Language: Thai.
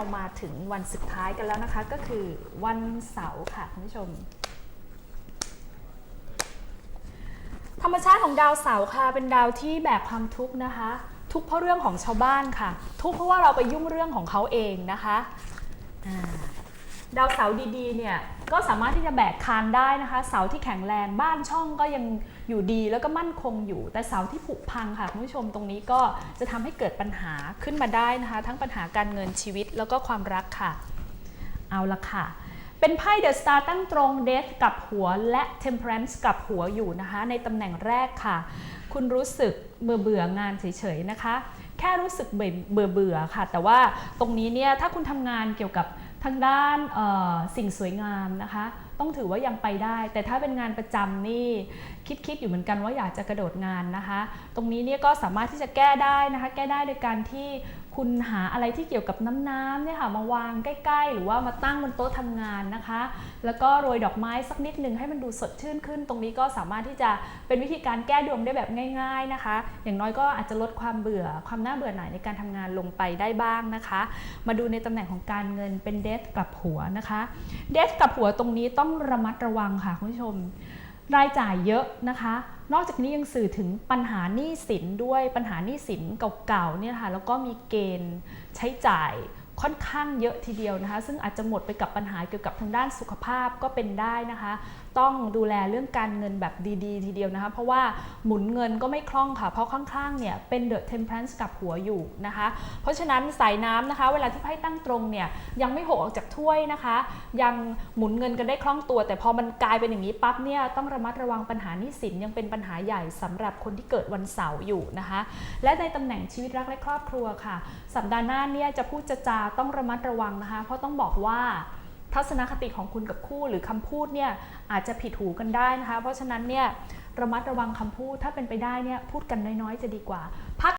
เรามาถึงวันสุดท้ายกันแล้วนะคะ ก็คือวันเสาร์ค่ะคุณผู้ชม ธรรมชาติของดาวเสาร์ค่ะ เป็นดาวที่แบกความทุกข์นะคะ ทุกเพราะเรื่องของชาวบ้านค่ะ ทุกเพราะว่าเราไปยุ่งเรื่องของเขาเองนะคะ ดาวเสาร์ดีๆเนี่ยก็สามารถที่จะแบกคานได้นะคะ เสาที่แข็งแรงบ้านช่องก็ยังอยู่ดีแล้วก็มั่นคงอยู่ แต่เสาที่ผุพังค่ะคุณผู้ชมตรงนี้ก็จะทำให้เกิดปัญหาขึ้นมาได้นะคะ ทั้งปัญหาการเงินชีวิตแล้วก็ความรักค่ะ เอาละค่ะ เป็นไพ่เดอะสตาร์ตั้งตรงเดธกับหัวและ Temperance กับหัวอยู่นะคะ ในตำแหน่งแรกค่ะ คุณรู้สึกเบื่อเบื่องานเฉยๆนะคะ แค่รู้สึกเบื่อเบื่อค่ะ แต่ว่าตรงนี้เนี่ยถ้าคุณทำงานเกี่ยวกับ ทางด้านสิ่งสวยงามนะคะ ต้องถือว่ายังไปได้ แต่ถ้าเป็นงานประจำนี่คิดคิดอยู่เหมือนกันว่าอยากจะกระโดดงานนะคะ ตรงนี้เนี่ยก็สามารถที่จะแก้ได้นะคะ แก้ได้โดยการที่คุณหาอะไรที่เกี่ยวกับน้ำน้ำเนี่ยค่ะมาวางใกล้ๆ หรือว่ามาตั้งบนโต๊ะทำงานนะคะ แล้วก็โรยดอกไม้สักนิดหนึ่งให้มันดูสดชื่นขึ้น ตรงนี้ก็สามารถที่จะเป็นวิธีการแก้ดวงได้แบบง่าย ๆนะคะ อย่างน้อยก็อาจจะลดความเบื่อความน่าเบื่อหน่ายในการทำงานลงไปได้บ้างนะคะ มาดูในตำแหน่งของการเงินเป็นเดทกลับหัวนะคะเดทกลับหัวตรงนี้ต้องระมัดระวังค่ะคุณผู้ชม รายจ่ายเยอะนะคะ นอกจากนี้ยังสื่อถึงปัญหาหนี้สินด้วยปัญหาหนี้สินเก่าๆเนี่ยค่ะแล้วก็มีเกณฑ์ใช้จ่าย ค่อนข้างเยอะทีเดียวนะคะ ซึ่งอาจจะหมดไปกับปัญหาเกี่ยวกับทางด้านสุขภาพก็เป็นได้นะคะ ต้องดูแลเรื่องการเงินแบบดีๆ ทีเดียวนะคะ เพราะว่าหมุนเงินก็ไม่คล่องค่ะ เพราะข้างๆเนี่ยเป็นเดอะเทมเพลนส์กับหัวอยู่นะคะ เพราะฉะนั้นสายน้ำนะคะ เวลาที่ไพ่ตั้งตรงเนี่ยยังไม่หกออกจากถ้วยนะคะ ยังหมุนเงินกันได้คล่องตัว แต่พอมันกลายเป็นอย่างนี้ปั๊บเนี่ยต้องระมัดระวังปัญหาหนี้สินยังเป็นปัญหาใหญ่สำหรับคนที่เกิดวันเสาร์อยู่นะคะ และในตำแหน่งชีวิตรักและครอบครัวค่ะ สัปดาห์หน้าเนี่ยจะพูดจะจาต้องระมัดระวังนะคะ เพราะต้องบอกว่าทัศนคติของคุณกับคู่หรือคำพูดเนี่ยอาจจะผิดหูกันได้นะคะ เพราะฉะนั้นเนี่ยระมัดระวังคำพูดถ้าเป็นไปได้เนี่ยพูดกันน้อยๆ จะดีกว่าพัก